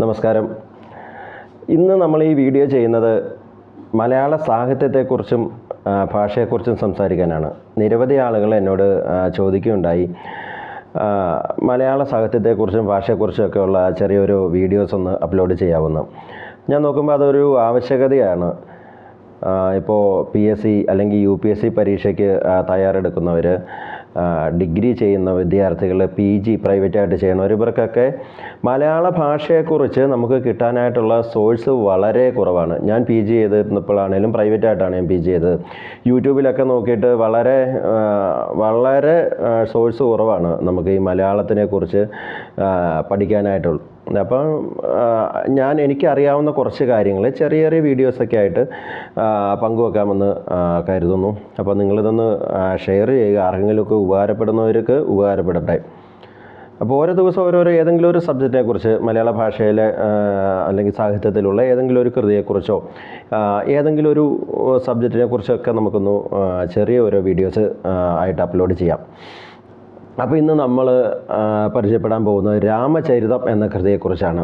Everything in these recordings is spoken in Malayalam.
നമസ്കാരം. ഇന്ന് നമ്മൾ ഈ വീഡിയോ ചെയ്യുന്നത് മലയാള സാഹിത്യത്തെക്കുറിച്ചും ഭാഷയെക്കുറിച്ചും സംസാരിക്കാനാണ്. നിരവധി ആളുകൾ എന്നോട് ചോദിക്കുകയുണ്ടായി. മലയാള സാഹിത്യത്തെക്കുറിച്ചും ഭാഷയെക്കുറിച്ചും ഒക്കെയുള്ള ചെറിയൊരു വീഡിയോസ് ഒന്ന് അപ്ലോഡ് ചെയ്യാവുന്നു. ഞാൻ നോക്കുമ്പോൾ അതൊരു ആവശ്യകതയാണ്. ഇപ്പോൾ പി എസ് സി അല്ലെങ്കിൽ യു പി എസ് സി പരീക്ഷയ്ക്ക് തയ്യാറെടുക്കുന്നവർ ഡിഗ്രി ചെയ്യുന്ന വിദ്യാർത്ഥികൾ പി ജി പ്രൈവറ്റായിട്ട് ചെയ്യുന്നവർ ഇവർക്കൊക്കെ മലയാള ഭാഷയെക്കുറിച്ച് നമുക്ക് കിട്ടാനായിട്ടുള്ള സോഴ്സ് വളരെ കുറവാണ്. ഞാൻ പി ജി ചെയ്തിരുന്നപ്പോഴാണേലും പ്രൈവറ്റായിട്ടാണ് ഞാൻ പി ജി ചെയ്തത്. യൂട്യൂബിലൊക്കെ നോക്കിയിട്ട് വളരെ വളരെ സോഴ്സ് കുറവാണ് നമുക്ക് ഈ മലയാളത്തിനെക്കുറിച്ച് പഠിക്കാനായിട്ടുള്ളൂ അപ്പം ഞാൻ എനിക്കറിയാവുന്ന കുറച്ച് കാര്യങ്ങൾ ചെറിയ ചെറിയ വീഡിയോസൊക്കെ ആയിട്ട് പങ്കുവെക്കാമെന്ന് കരുതുന്നു. അപ്പോൾ നിങ്ങളിതൊന്ന് ഷെയർ ചെയ്യുക. ആർക്കെങ്കിലുമൊക്കെ ഉപകാരപ്പെടുന്നവർക്ക് ഉപകാരപ്പെടട്ടെ. അപ്പോൾ ഓരോ ദിവസം ഓരോരോ ഏതെങ്കിലും ഒരു സബ്ജക്റ്റിനെക്കുറിച്ച് മലയാള ഭാഷയിലെ അല്ലെങ്കിൽ സാഹിത്യത്തിലുള്ള ഏതെങ്കിലും ഒരു കൃതിയെക്കുറിച്ചോ ഏതെങ്കിലും ഒരു സബ്ജക്റ്റിനെക്കുറിച്ചൊക്കെ നമുക്കൊന്ന് ചെറിയ ഓരോ വീഡിയോസ് ആയിട്ട് അപ്ലോഡ് ചെയ്യാം. അപ്പോൾ ഇന്ന് നമ്മൾ പരിചയപ്പെടാൻ പോകുന്നത് രാമചരിതം എന്ന കൃതിയെക്കുറിച്ചാണ്.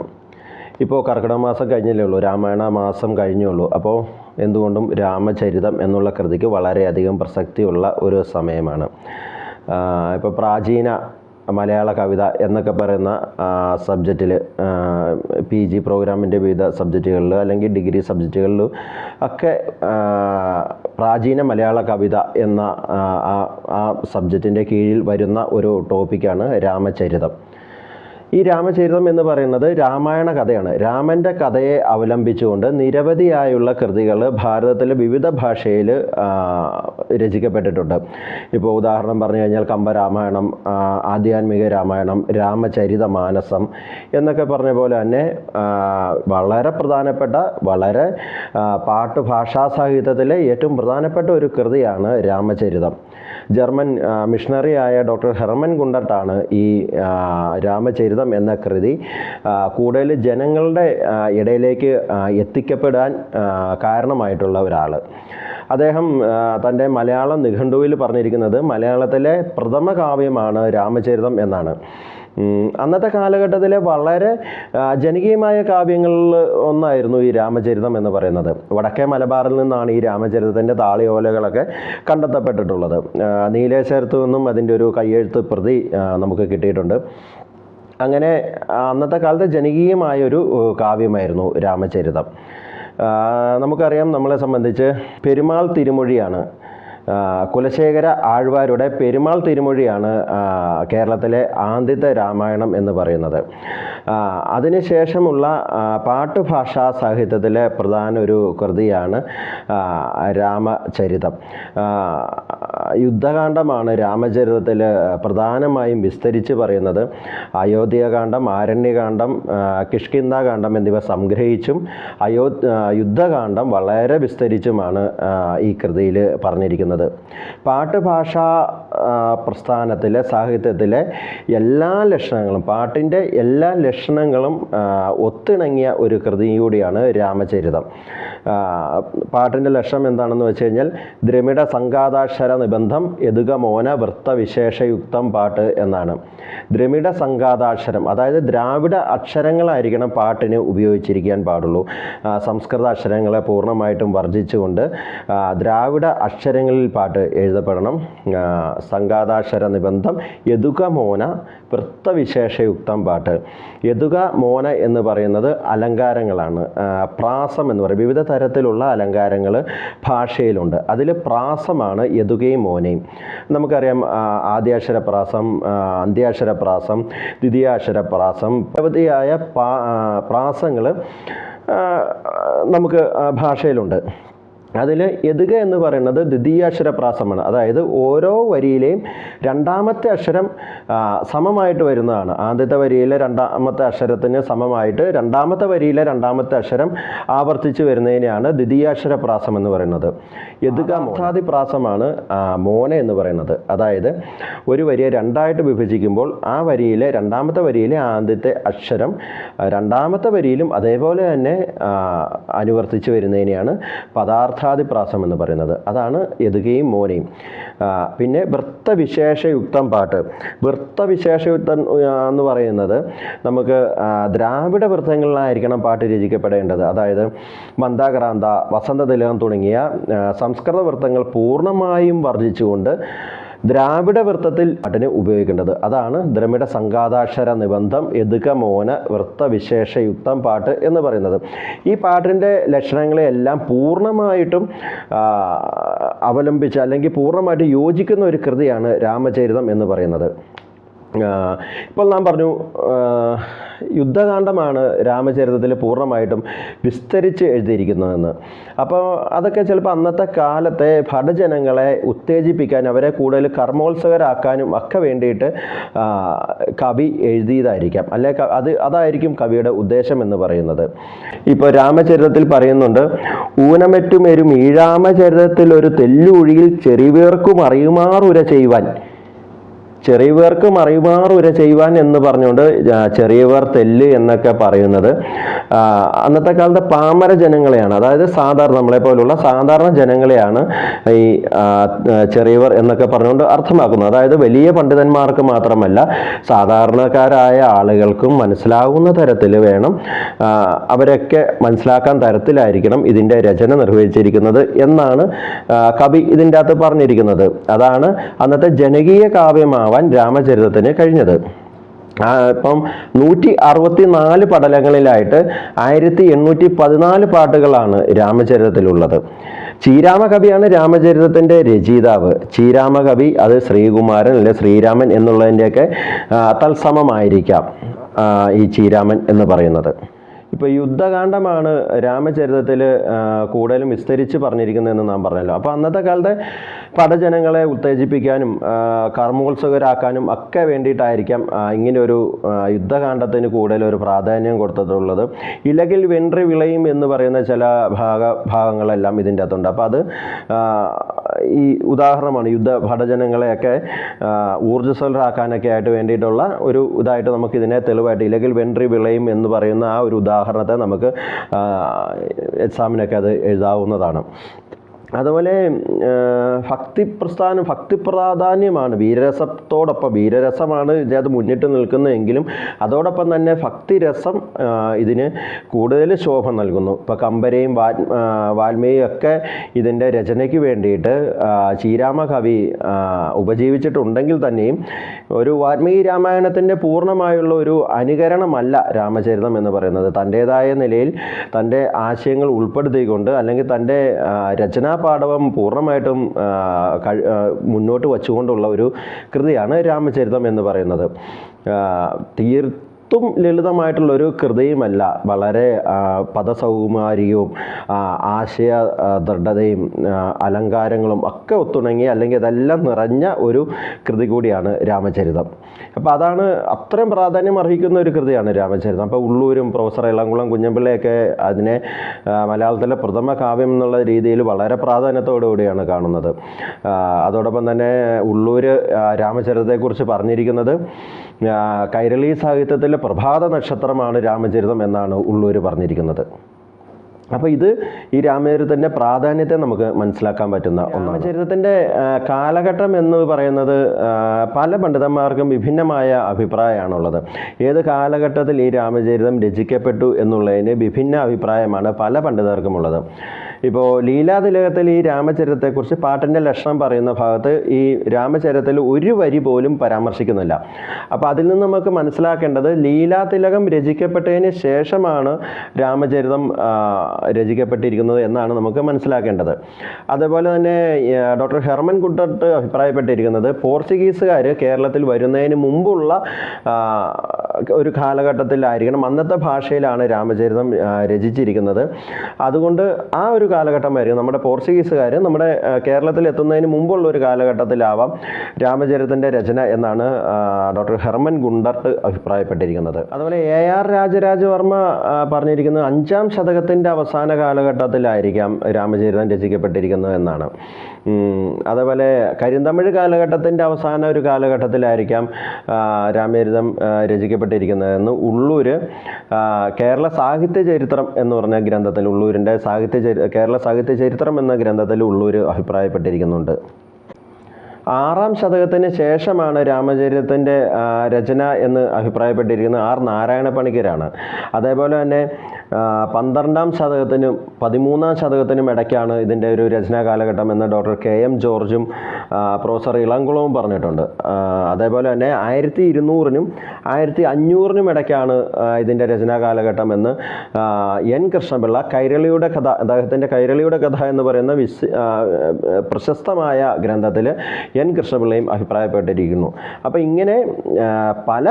ഇപ്പോൾ കർക്കിടക മാസം കഴിഞ്ഞല്ലേ ഉള്ളൂ രാമായണ മാസം കഴിഞ്ഞേ ഉള്ളൂ. അപ്പോൾ എന്തുകൊണ്ടും രാമചരിതം എന്നുള്ള കൃതിക്ക് വളരെയധികം പ്രസക്തിയുള്ള ഒരു സമയമാണ്. ഇപ്പോൾ പ്രാചീന മലയാള കവിത എന്നൊക്കെ പറയുന്ന സബ്ജക്റ്റിൽ പി ജി പ്രോഗ്രാമിന്റെ വിവിധ സബ്ജക്റ്റുകളിൽ അല്ലെങ്കിൽ ഡിഗ്രി സബ്ജക്റ്റുകളിലും ഒക്കെ പ്രാചീന മലയാള കവിത എന്ന ആ സബ്ജക്റ്റിന്റെ കീഴിൽ വരുന്ന ഒരു ടോപ്പിക്കാണ് രാമചരിതം. ഈ രാമചരിതം എന്ന് പറയുന്നത് രാമായണ കഥയാണ്. രാമന്റെ കഥയെ അവലംബിച്ചുകൊണ്ട് നിരവധിയായുള്ള കൃതികൾ ഭാരതത്തിലെ വിവിധ ഭാഷയിൽ രചിക്കപ്പെട്ടിട്ടുണ്ട്. ഇപ്പോൾ ഉദാഹരണം പറഞ്ഞു കഴിഞ്ഞാൽ കമ്പരാമായണം ആധ്യാത്മിക രാമായണം രാമചരിത മാനസം എന്നൊക്കെ പറഞ്ഞ പോലെ തന്നെ വളരെ പ്രധാനപ്പെട്ട വളരെ പാട്ട് ഭാഷാ സാഹിത്യത്തിലെ ഏറ്റവും പ്രധാനപ്പെട്ട ഒരു കൃതിയാണ് രാമചരിതം. ജർമ്മൻ മിഷണറിയായ ഡോക്ടർ ഹെർമൻ ഗുണ്ടട്ടാണ് ഈ രാമചരിതം എന്ന കൃതി. കൂടുതൽ ജനങ്ങളുടെ ഇടയിലേക്ക് എത്തിക്കപ്പെടാൻ കാരണമായിട്ടുള്ള ഒരാൾ അദ്ദേഹം തന്റെ മലയാളം നിഘണ്ടുവിൽ പറഞ്ഞിരിക്കുന്നത് മലയാളത്തിലെ പ്രഥമ കാവ്യമാണ് രാമചരിതം എന്നാണ്. അന്നത്തെ കാലഘട്ടത്തിലെ വളരെ ജനകീയമായ കാവ്യങ്ങളിൽ ഒന്നായിരുന്നു ഈ രാമചരിതം എന്ന് പറയുന്നത്. വടക്കേ മലബാറിൽ നിന്നാണ് ഈ രാമചരിതത്തിന്റെ താളിയോലകളൊക്കെ കണ്ടെത്തപ്പെട്ടിട്ടുള്ളത്. നീലേശ്വരത്തു നിന്നും അതിന്റെ ഒരു കയ്യെഴുത്ത് പ്രതി നമുക്ക് കിട്ടിയിട്ടുണ്ട്. അങ്ങനെ അന്നത്തെ കാലത്ത് ജനകീയമായൊരു കാവ്യമായിരുന്നു രാമചരിതം. നമുക്കറിയാം നമ്മളെ സംബന്ധിച്ച് പെരുമാൾ തിരുമൊഴിയാണ് കുലശേഖര ആഴ്വാരുടെ പെരുമാൾ തിരുമൊഴിയാണ് കേരളത്തിലെ ആദ്യത്തെ രാമായണം എന്ന് പറയുന്നത്. അതിനുശേഷമുള്ള പാട്ടുഭാഷാ സാഹിത്യത്തിലെ പ്രധാന ഒരു കൃതിയാണ് രാമചരിതം. യുദ്ധകാന്ഡമാണ് രാമചരിതത്തിൽ പ്രധാനമായും വിസ്തരിച്ച് പറയുന്നത്. അയോധ്യകാന്ഡം ആരണ്യകാന്ഡം കിഷ്കിന്ദാകാന്ഡം എന്നിവ സംഗ്രഹിച്ചും അയോ യുദ്ധകാന്ഡം വളരെ വിസ്തരിച്ചുമാണ് ഈ കൃതിയിൽ പറഞ്ഞിരിക്കുന്നത്. പാട്ടുഭാഷാ പ്രസ്ഥാനത്തിലെ സാഹിത്യത്തിലെ എല്ലാ ലക്ഷണങ്ങളും പാട്ടിന്റെ എല്ലാ ലക്ഷണങ്ങളും ഒത്തിണങ്ങിയ ഒരു കൃതി കൂടിയാണ് രാമചരിതം. പാട്ടിന്റെ ലക്ഷ്യം എന്താണെന്ന് വെച്ച് കഴിഞ്ഞാൽ ദ്രമിഡ സംഘാതാക്ഷര നിബന്ധം എതുക മോന വൃത്തവിശേഷയുക്തം പാട്ട് എന്നാണ്. ദ്രമിഡ സംഘാതാക്ഷരം അതായത് ദ്രാവിഡ അക്ഷരങ്ങളായിരിക്കണം പാട്ടിന് ഉപയോഗിച്ചിരിക്കാൻ പാടുള്ളൂ. സംസ്കൃത അക്ഷരങ്ങളെ പൂർണമായിട്ടും വർജിച്ചുകൊണ്ട് ദ്രാവിഡ അക്ഷരങ്ങളിൽ പാട്ട് എഴുതപ്പെടണം. സംഘാതാക്ഷര നിബന്ധം യതുക മോന വൃത്തവിശേഷയുക്തം പാട്ട്. യതുക മോന എന്ന് പറയുന്നത് അലങ്കാരങ്ങളാണ്. പ്രാസം എന്ന് പറയും. വിവിധ തരത്തിലുള്ള അലങ്കാരങ്ങൾ ഭാഷയിലുണ്ട്. അതിൽ പ്രാസമാണ് യതുകയും മോനയും. നമുക്കറിയാം ആദ്യാക്ഷരപ്രാസം അന്ത്യാക്ഷരപ്രാസം ദ്വിതീയാക്ഷരപ്രാസം നിരവധിയായ പ്രാസങ്ങൾ നമുക്ക് ഭാഷയിലുണ്ട്. അതിൽ എതുക എന്ന് പറയുന്നത് ദ്വിതീയാക്ഷര പ്രാസമാണ് അതായത് ഓരോ വരിയിലെയും രണ്ടാമത്തെ അക്ഷരം സമമായിട്ട് വരുന്നതാണ്. ആദ്യത്തെ വരിയിലെ രണ്ടാമത്തെ അക്ഷരത്തിന് സമമായിട്ട് രണ്ടാമത്തെ വരിയിലെ രണ്ടാമത്തെ അക്ഷരം ആവർത്തിച്ച് വരുന്നതിനെയാണ് ദ്വിതീയാക്ഷര പ്രാസം എന്ന് പറയുന്നത്. എതുക മോധാതി പ്രാസമാണ് മോന എന്ന് പറയുന്നത്. അതായത് ഒരു വരിയെ രണ്ടായിട്ട് വിഭജിക്കുമ്പോൾ ആ വരിയിലെ രണ്ടാമത്തെ വരിയിലെ ആദ്യത്തെ അക്ഷരം രണ്ടാമത്തെ വരിയിലും അതേപോലെ തന്നെ അനുവർത്തിച്ച് വരുന്നതിനെയാണ് പദാർത്ഥ പാഠാതിപ്രാസം എന്ന് പറയുന്നത്. അതാണ് എതുകയും മോനയും. പിന്നെ വൃത്തവിശേഷയുക്തം പാട്ട്. വൃത്തവിശേഷയുക്തം എന്ന് പറയുന്നത് നമുക്ക് ദ്രാവിഡ വൃത്തങ്ങളിലായിരിക്കണം പാട്ട് രചിക്കപ്പെടേണ്ടത്. അതായത് മന്ദാക്രാന്ത വസന്തതിലകം തുടങ്ങിയ സംസ്കൃത വൃത്തങ്ങൾ പൂർണമായും വർജിച്ചുകൊണ്ട് ദ്രാവിഡ വൃത്തത്തിൽ അതിന് ഉപയോഗിക്കേണ്ടത്. അതാണ് ദ്രമിഡ സംഘാതാക്ഷര നിബന്ധം എതുക മോന വൃത്തവിശേഷയുക്തം പാട്ട് എന്ന് പറയുന്നത്. ഈ പാട്ടിന്റെ ലക്ഷണങ്ങളെയെല്ലാം പൂർണമായിട്ടും അവലംബിച്ച് അല്ലെങ്കിൽ പൂർണമായിട്ട് യോജിക്കുന്ന ഒരു കൃതിയാണ് രാമചരിതം എന്ന് പറയുന്നത്. ഇപ്പോൾ നാം പറഞ്ഞു യുദ്ധകാന്ഡമാണ് രാമചരിതത്തിൽ പൂർണമായിട്ടും വിസ്തരിച്ച് എഴുതിയിരിക്കുന്നതെന്ന്. അപ്പോൾ അതൊക്കെ ചിലപ്പോൾ അന്നത്തെ കാലത്തെ ഭടജനങ്ങളെ ഉത്തേജിപ്പിക്കാൻ അവരെ കൂടുതൽ കർമ്മോത്സവരാക്കാനും ഒക്കെ വേണ്ടിയിട്ട് കവി എഴുതിയതായിരിക്കാം. അല്ലെ അത് അതായിരിക്കും കവിയുടെ ഉദ്ദേശം എന്ന് പറയുന്നത്. ഇപ്പോൾ രാമചരിതത്തിൽ പറയുന്നുണ്ട് ഊനമറ്റുമേരും ഈഴാമചരിതത്തിൽ ഒരു തെല്ലുഴിയിൽ ചെറിവേർക്കും അറിയുമാറുര ചെയ്യുവാൻ. ചെറിയവർക്ക് മറിയുമാറുര ചെയ്യുവാൻ എന്ന് പറഞ്ഞുകൊണ്ട് ചെറിയവർ തെല്ല് എന്നൊക്കെ പറയുന്നത്. അന്നത്തെ കാലത്തെ പാമര ജനങ്ങളെയാണ്. അതായത് സാധാരണ നമ്മളെ പോലുള്ള സാധാരണ ജനങ്ങളെയാണ് ഈ ചെറിയവർ എന്നൊക്കെ പറഞ്ഞുകൊണ്ട് അർത്ഥമാക്കുന്നത്. അതായത് വലിയ പണ്ഡിതന്മാർക്ക് മാത്രമല്ല സാധാരണക്കാരായ ആളുകൾക്കും മനസ്സിലാവുന്ന തരത്തിൽ വേണം അവരൊക്കെ മനസ്സിലാക്കാൻ തരത്തിലായിരിക്കണം ഇതിന്റെ രചന നിർവഹിച്ചിരിക്കുന്നത് എന്നാണ് കവി ഇതിന്റെ അകത്ത് പറഞ്ഞിരിക്കുന്നത്. അതാണ് അന്നത്തെ ജനകീയ കാവ്യമാവാൻ രാമചരിതത്തിന് കഴിഞ്ഞത്. ഇപ്പം നൂറ്റി അറുപത്തി നാല് പടലങ്ങളിലായിട്ട് ആയിരത്തി എണ്ണൂറ്റി പതിനാല് പാട്ടുകളാണ് രാമചരിതത്തിലുള്ളത്. ചീരാമകവിയാണ് രാമചരിതത്തിന്റെ രചയിതാവ്. ചീരാമകവി അത് ശ്രീകുമാരൻ അല്ലെ ശ്രീരാമൻ എന്നുള്ളതിന്റെയൊക്കെ തത്സമമായിരിക്കാം ഈ ചീരാമൻ എന്ന് പറയുന്നത്. ഇപ്പോൾ യുദ്ധകാന്ഡമാണ് രാമചരിതത്തിൽ കൂടുതലും വിസ്തരിച്ച് പറഞ്ഞിരിക്കുന്നതെന്ന് നാം പറഞ്ഞല്ലോ. അപ്പോൾ അന്നത്തെ കാലത്തെ പടജനങ്ങളെ ഉത്തേജിപ്പിക്കാനും കർമ്മോത്സുകരാക്കാനും ഒക്കെ വേണ്ടിയിട്ടായിരിക്കാം ഇങ്ങനെയൊരു യുദ്ധകാന്ഡത്തിന് കൂടുതൽ ഒരു പ്രാധാന്യം കൊടുത്തിട്ടുള്ളത്. ഇല്ലെങ്കിൽ വെൻറി വിളയും എന്ന് പറയുന്ന ചില ഭാഗ ഭാഗങ്ങളെല്ലാം ഇതിന്റെ അകത്തുണ്ട്. അപ്പോൾ അത് ഈ ഉദാഹരണമാണ് യുദ്ധ ഭടജനങ്ങളെയൊക്കെ ഊർജസ്വലരാക്കാനൊക്കെ ആയിട്ട് വേണ്ടിയിട്ടുള്ള ഒരു ഇതായിട്ട് നമുക്ക് ഇതിനെ തെളിവായിട്ട് ഇല്ലെങ്കിൽ വെൻട്രി വിളയും എന്ന് പറയുന്ന ആ ഒരു ഉദാഹരണത്തെ നമുക്ക് എക്സാമിനൊക്കെ അത് എഴുതാവുന്നതാണ്. അതുപോലെ ഭക്തി പ്രസ്ഥാനം ഭക്തി പ്രാധാന്യമാണ്. വീരരസത്തോടൊപ്പം വീരരസമാണ് ഇതിനകത്ത് മുന്നിട്ട് നിൽക്കുന്നതെങ്കിലും അതോടൊപ്പം തന്നെ ഭക്തിരസം ഇതിന് കൂടുതൽ ശോഭ നൽകുന്നു. ഇപ്പോൾ കമ്പരയും വാൽ ഒക്കെ ഇതിന്റെ രചനയ്ക്ക് വേണ്ടിയിട്ട് ശ്രീരാമ കവി ഉപജീവിച്ചിട്ടുണ്ടെങ്കിൽ തന്നെയും ഒരു വാൽമീകി രാമായണത്തിന്റെ പൂർണമായുള്ള ഒരു അനുകരണമല്ല രാമചരിതം എന്ന് പറയുന്നത്. തന്റേതായ നിലയിൽ തന്റെ ആശയങ്ങൾ ഉൾപ്പെടുത്തിക്കൊണ്ട് അല്ലെങ്കിൽ തന്റെ ആ, രചനാപാടവം പൂർണമായിട്ടും മുന്നോട്ട് വച്ചുകൊണ്ടുള്ള ഒരു കൃതിയാണ് രാമചരിതം എന്ന് പറയുന്നത്. ആ, തീർത്തും ലളിതമായിട്ടുള്ള ഒരു കൃതിയുമല്ല. വളരെ പദസൗകുമാരിയും ആശയ ദൃഢതയും അലങ്കാരങ്ങളും ഒക്കെ ഒത്തുണങ്ങി അല്ലെങ്കിൽ അതെല്ലാം നിറഞ്ഞ ഒരു കൃതി കൂടിയാണ് രാമചരിതം. അപ്പോൾ അതാണ് അത്രയും പ്രാധാന്യം അർഹിക്കുന്ന ഒരു കൃതിയാണ് രാമചരിതം. അപ്പോൾ ഉള്ളൂരും പ്രൊഫസർ ഇളംകുളം കുഞ്ഞമ്പിള്ളയൊക്കെ അതിനെ മലയാളത്തിലെ പ്രഥമ കാവ്യം എന്നുള്ള രീതിയിൽ വളരെ പ്രാധാന്യത്തോടുകൂടിയാണ് കാണുന്നത്. അതോടൊപ്പം തന്നെ ഉള്ളൂർ രാമചരിതത്തെക്കുറിച്ച് പറഞ്ഞിരിക്കുന്നത് കൈരളി കൈരളി സാഹിത്യത്തിലെ പ്രഭാത നക്ഷത്രമാണ് രാമചരിതം എന്നാണ് ഉള്ളൂർ പറഞ്ഞിരിക്കുന്നത്. അപ്പോൾ ഇത് ഈ രാമചരിതത്തിന്റെ പ്രാധാന്യത്തെ നമുക്ക് മനസ്സിലാക്കാൻ പറ്റുന്ന ഒന്നാണ്. രാമചരിതത്തിന്റെ കാലഘട്ടം എന്ന് പറയുന്നത് പല പണ്ഡിതന്മാർക്കും വിഭിന്നമായ അഭിപ്രായമാണുള്ളത്. ഏത് കാലഘട്ടത്തിൽ ഈ രാമചരിതം രചിക്കപ്പെട്ടു എന്നുള്ളതിന് വിഭിന്ന അഭിപ്രായമാണ് പല പണ്ഡിതർക്കും ഉള്ളത് ഇപ്പോൾ ലീലാതിലകത്തിൽ ഈ രാമചരിതത്തെക്കുറിച്ച് പാട്ടിന്റെ ലക്ഷണം പറയുന്ന ഭാഗത്ത് ഈ രാമചരിതത്തിൽ ഒരു വരി പോലും പരാമർശിക്കുന്നില്ല. അപ്പോൾ അതിൽ നിന്ന് നമുക്ക് മനസ്സിലാക്കേണ്ടത് ലീലാതിലകം രചിക്കപ്പെട്ടതിന് ശേഷമാണ് രാമചരിതം രചിക്കപ്പെട്ടിരിക്കുന്നത് എന്നാണ് നമുക്ക് മനസ്സിലാക്കേണ്ടത്. അതുപോലെ തന്നെ ഡോക്ടർ ഹെർമൻ കുട്ടട്ട് അഭിപ്രായപ്പെട്ടിരിക്കുന്നത് പോർച്ചുഗീസുകാർ കേരളത്തിൽ വരുന്നതിന് മുമ്പുള്ള ഒരു കാലഘട്ടത്തിലായിരിക്കണം അന്നത്തെ ഭാഷയിലാണ് രാമചരിതം രചിച്ചിരിക്കുന്നത്. അതുകൊണ്ട് ആ ഒരു കാലഘട്ടമായിരിക്കും. നമ്മുടെ പോർച്ചുഗീസുകാർ നമ്മുടെ കേരളത്തിൽ എത്തുന്നതിന് മുമ്പുള്ള ഒരു കാലഘട്ടത്തിലാവാം രാമചരിതത്തിന്റെ രചന എന്നാണ് ഡോക്ടർ ഹെർമൻ ഗുണ്ടർട്ട് അഭിപ്രായപ്പെട്ടിരിക്കുന്നത്. അതുപോലെ എ ആർ രാജരാജവർമ്മ പറഞ്ഞിരിക്കുന്നത് അഞ്ചാം ശതകത്തിന്റെ അവസാന കാലഘട്ടത്തിലായിരിക്കാം രാമചരിതം രചിക്കപ്പെട്ടിരിക്കുന്നത് എന്നാണ്. അതേപോലെ കരിന്തമിഴ് കാലഘട്ടത്തിന്റെ അവസാന ഒരു കാലഘട്ടത്തിലായിരിക്കാം രാമചരിതം രചിക്കപ്പെട്ടിരിക്കുന്നത് രചിക്കപ്പെട്ടിരിക്കുന്നതെന്ന്. ഉള്ളൂർ കേരള സാഹിത്യ ചരിത്രം എന്ന് പറഞ്ഞ ഗ്രന്ഥത്തിൽ ഉള്ളൂരിന്റെ സാഹിത്യ കേരള സാഹിത്യ ചരിത്രം എന്ന ഗ്രന്ഥത്തിൽ ഉള്ളൂർ അഭിപ്രായപ്പെട്ടിരിക്കുന്നുണ്ട്. ആറാം ശതകത്തിന് ശേഷമാണ് രാമചരിതത്തിന്റെ രചന എന്ന് അഭിപ്രായപ്പെട്ടിരിക്കുന്നത് ആർ നാരായണ പണിക്കരാണ് അതേപോലെ തന്നെ പന്ത്രണ്ടാം ശതകത്തിനും പതിമൂന്നാം ശതകത്തിനും ഇടയ്ക്കാണ് ഇതിന്റെ ഒരു രചനാ കാലഘട്ടം എന്ന് ഡോക്ടർ കെ എം ജോർജും പ്രൊഫസർ ഇളംകുളവും പറഞ്ഞിട്ടുണ്ട്. അതേപോലെ തന്നെ ആയിരത്തി ഇരുന്നൂറിനും ആയിരത്തി അഞ്ഞൂറിനും ഇടയ്ക്കാണ് ഇതിന്റെ രചനാ കാലഘട്ടം എന്ന് എൻ കൃഷ്ണപിള്ള കൈരളിയുടെ കഥ അദ്ദേഹത്തിന്റെ കൈരളിയുടെ കഥ എന്ന് പറയുന്ന വിസ് പ്രശസ്തമായ ഗ്രന്ഥത്തിൽ എൻ കൃഷ്ണപിള്ളയും അഭിപ്രായപ്പെട്ടിരിക്കുന്നു. അപ്പോൾ ഇങ്ങനെ പല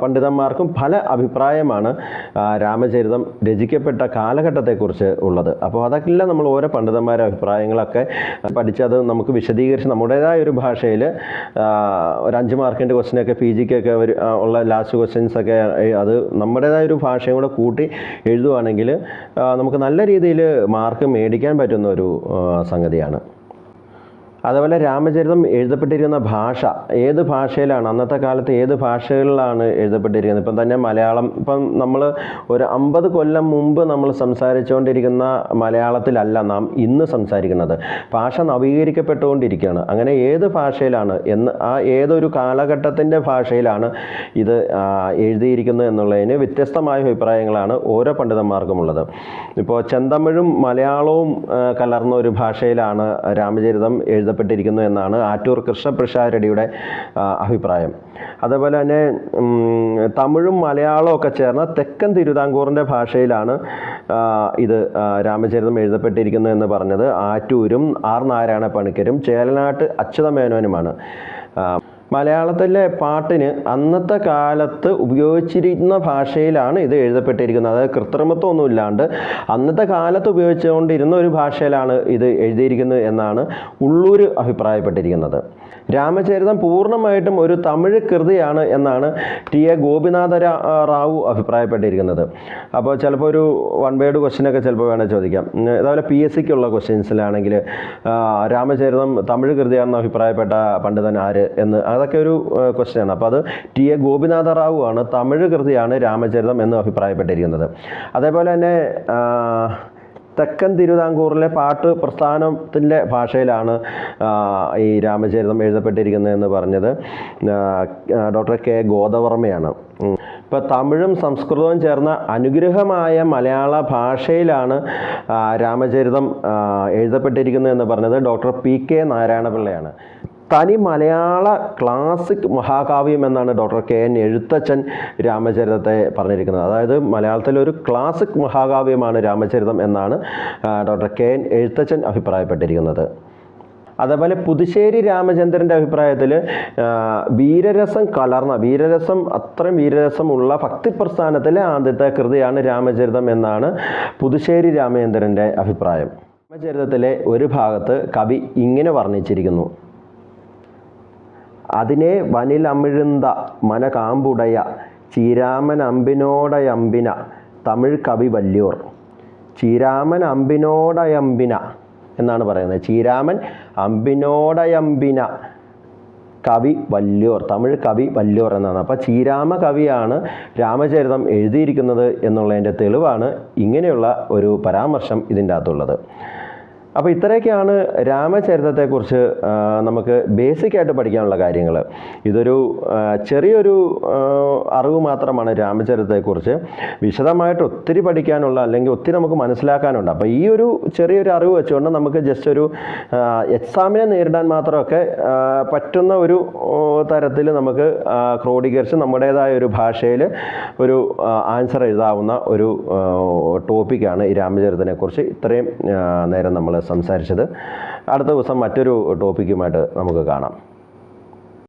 പണ്ഡിതന്മാർക്കും പല അഭിപ്രായമാണ് രാമചരിതം രചിക്കപ്പെട്ട കാലഘട്ടത്തെക്കുറിച്ച് ഉള്ളത്. അപ്പോൾ അതൊക്കെ നമ്മൾ ഓരോ പണ്ഡിതന്മാരുടെ അഭിപ്രായങ്ങളൊക്കെ പഠിച്ചത്. നമുക്ക് വിശദീകരിച്ച് നമ്മുടേതായ ഒരു ഭാഷയിൽ ഒരു അഞ്ച് മാർക്കിന്റെ ക്വസ്റ്റിനൊക്കെ പി ജിക്കൊക്കെ ഉള്ള ലാസ്റ്റ് ക്വസ്റ്റ്യൻസ് ഒക്കെ അത് നമ്മുടേതായ ഒരു ഭാഷയും കൂടെ കൂട്ടി എഴുതുവാണെങ്കിൽ നമുക്ക് നല്ല രീതിയിൽ മാർക്ക് മേടിക്കാൻ പറ്റുന്ന ഒരു സംഗതിയാണ്. അതുപോലെ രാമചരിതം എഴുതപ്പെട്ടിരിക്കുന്ന ഭാഷ ഏത് ഭാഷയിലാണ് അന്നത്തെ കാലത്ത് ഏത് ഭാഷകളിലാണ് എഴുതപ്പെട്ടിരിക്കുന്നത്? ഇപ്പം തന്നെ മലയാളം ഇപ്പം നമ്മൾ ഒരു അമ്പത് കൊല്ലം മുമ്പ് നമ്മൾ സംസാരിച്ചുകൊണ്ടിരിക്കുന്ന മലയാളത്തിലല്ല നാം ഇന്ന് സംസാരിക്കുന്നത്. ഭാഷ നവീകരിക്കപ്പെട്ടുകൊണ്ടിരിക്കുകയാണ്. അങ്ങനെ ഏത് ഭാഷയിലാണ് എന്ന് ആ ഏതൊരു കാലഘട്ടത്തിന്റെ ഭാഷയിലാണ് ഇത് എഴുതിയിരിക്കുന്നത് എന്നുള്ളതിന് വ്യത്യസ്തമായ അഭിപ്രായങ്ങളാണ് ഓരോ പണ്ഡിതന്മാർക്കുമുള്ളത് ഇപ്പോൾ ചെന്തമിഴും മലയാളവും കലർന്ന ഒരു ഭാഷയിലാണ് രാമചരിതം എഴുതപ്പെട്ടിരിക്കുന്നത് എന്നാണ് ആറ്റൂർ കൃഷ്ണപ്രസാരടിയുടെ അഭിപ്രായം. അതേപോലെ തന്നെ തമിഴും മലയാളവും ഒക്കെ ചേർന്ന തെക്കൻ തിരുവിതാംകൂറിന്റെ ഭാഷയിലാണ് ഇത് രാമചരിതം എഴുതപ്പെട്ടിരിക്കുന്നു എന്ന് പറഞ്ഞത്. ആറ്റൂരും ആർ നാരായണ പണിക്കരും ചേലനാട്ട് അച്യുതമേനോനുമാണ്. മലയാളത്തിലെ പാട്ടിന് അന്നത്തെ കാലത്ത് ഉപയോഗിച്ചിരുന്ന ഭാഷയിലാണ് ഇത് എഴുതപ്പെട്ടിരിക്കുന്നത്. അതായത് കൃത്രിമത്വമൊന്നും ഇല്ലാണ്ട് അന്നത്തെ കാലത്ത് ഉപയോഗിച്ചുകൊണ്ടിരുന്ന ഒരു ഭാഷയിലാണ് ഇത് എഴുതിയിരിക്കുന്നത് എന്നാണ് ഉള്ളൂർ അഭിപ്രായപ്പെട്ടിരിക്കുന്നത്. രാമചരിതം പൂർണമായിട്ടും ഒരു തമിഴ് കൃതിയാണ് എന്നാണ് ടി എ ഗോപിനാഥ റാവു അഭിപ്രായപ്പെട്ടിരിക്കുന്നത്. അപ്പോൾ ചിലപ്പോൾ ഒരു വൺ വേർഡ് ക്വസ്റ്റ്യനൊക്കെ ചിലപ്പോൾ വേണേൽ ചോദിക്കാം. അതുപോലെ പി എസ് സിക്കുള്ള ക്വസ്റ്റ്യൻസിലാണെങ്കിൽ രാമചരിതം തമിഴ് കൃതിയാണെന്ന് അഭിപ്രായപ്പെട്ട പണ്ഡിതൻ ആര് എന്ന് അതൊക്കെ ഒരു ക്വസ്റ്റ്യനാണ് അപ്പോൾ അത് ടി എ ഗോപിനാഥ റാവു ആണ് തമിഴ് കൃതിയാണ് രാമചരിതം എന്ന് അഭിപ്രായപ്പെട്ടിരിക്കുന്നത്. അതേപോലെ തന്നെ തെക്കൻ തിരുവിതാംകൂറിലെ പാട്ട് പ്രസ്ഥാനത്തിന്റെ ഭാഷയിലാണ് ഈ രാമചരിതം എഴുതപ്പെട്ടിരിക്കുന്നതെന്ന് പറഞ്ഞത്. Doctor K. ഗോദവർമ്മയാണ്. ഇപ്പോൾ തമിഴും സംസ്കൃതവും ചേർന്ന അനുഗ്രഹമായ മലയാള ഭാഷയിലാണ് രാമചരിതം എഴുതപ്പെട്ടിരിക്കുന്നതെന്ന് എഴുതപ്പെട്ടിരിക്കുന്നത് പറഞ്ഞത് ഡോക്ടർ പി. കെ. നാരായണപിള്ളയാണ്. തനി മലയാള ക്ലാസിക് മഹാകാവ്യം എന്നാണ് ഡോക്ടർ കെ എൻ എഴുത്തച്ഛൻ രാമചരിതത്തെ പറഞ്ഞിരിക്കുന്നത്. അതായത് മലയാളത്തിലെ ഒരു ക്ലാസിക് മഹാകാവ്യമാണ് രാമചരിതം എന്നാണ് ഡോക്ടർ കെ എൻ എഴുത്തച്ഛൻ അഭിപ്രായപ്പെട്ടിരിക്കുന്നത്. അതേപോലെ പുതുശ്ശേരി രാമചന്ദ്രന്റെ അഭിപ്രായത്തിൽ വീരരസം കലർന്ന വീരരസം അത്രയും വീരരസമുള്ള ഭക്തിപ്രസ്ഥാനത്തിലെ ആദ്യത്തെ കൃതിയാണ് രാമചരിതം എന്നാണ് പുതുശ്ശേരി രാമചന്ദ്രന്റെ അഭിപ്രായം. രാമചരിതത്തിലെ ഒരു ഭാഗത്ത് കവി ഇങ്ങനെ വർണിച്ചിരിക്കുന്നു. അതിനെ വനിലമിഴുന്ത മനകാമ്പുടയ ചീരാമൻ അമ്പിനോടയമ്പിന തമിഴ് കവി വല്യൂർ. ചീരാമൻ അമ്പിനോടയമ്പിന എന്നാണ് പറയുന്നത്. ചീരാമൻ അമ്പിനോടയമ്പിന കവി വല്യോർ തമിഴ് കവി വല്യോർ എന്നാണ്. അപ്പോൾ ചീരാമ കവിയാണ് രാമചരിതം എഴുതിയിരിക്കുന്നത് എന്നുള്ളതിന്റെ തെളിവാണ് ഇങ്ങനെയുള്ള ഒരു പരാമർശം ഇതിന്റെ അകത്തുള്ളത്. അപ്പോൾ ഇത്രയൊക്കെയാണ് രാമചരിതത്തെക്കുറിച്ച് നമുക്ക് ബേസിക് ആയിട്ട് പഠിക്കാനുള്ള കാര്യങ്ങൾ ഇതൊരു ചെറിയൊരു അറിവ് മാത്രമാണ് രാമചരിതത്തെക്കുറിച്ച്. വിശദമായിട്ട് ഒത്തിരി പഠിക്കാനുള്ള അല്ലെങ്കിൽ ഒത്തിരി നമുക്ക് മനസ്സിലാക്കാനുണ്ട്. അപ്പോൾ ഈ ഒരു ചെറിയൊരു അറിവ് വെച്ചുകൊണ്ട് നമുക്ക് ജസ്റ്റ് ഒരു എക്സാമിനെ നേരിടാൻ മാത്രമൊക്കെ പറ്റുന്ന ഒരു തരത്തിൽ നമുക്ക് ക്രോഡീകരിച്ച് നമ്മുടേതായ ഒരു ഭാഷയിൽ ഒരു ആൻസർ എഴുതാവുന്ന ഒരു ടോപ്പിക്കാണ് ഈ രാമചരിതനെക്കുറിച്ച് ഇത്രയും നേരം നമ്മൾ സംസാരിച്ചത്. അടുത്ത ദിവസം മറ്റൊരു ടോപ്പിക്കുമായിട്ട് നമുക്ക് കാണാം.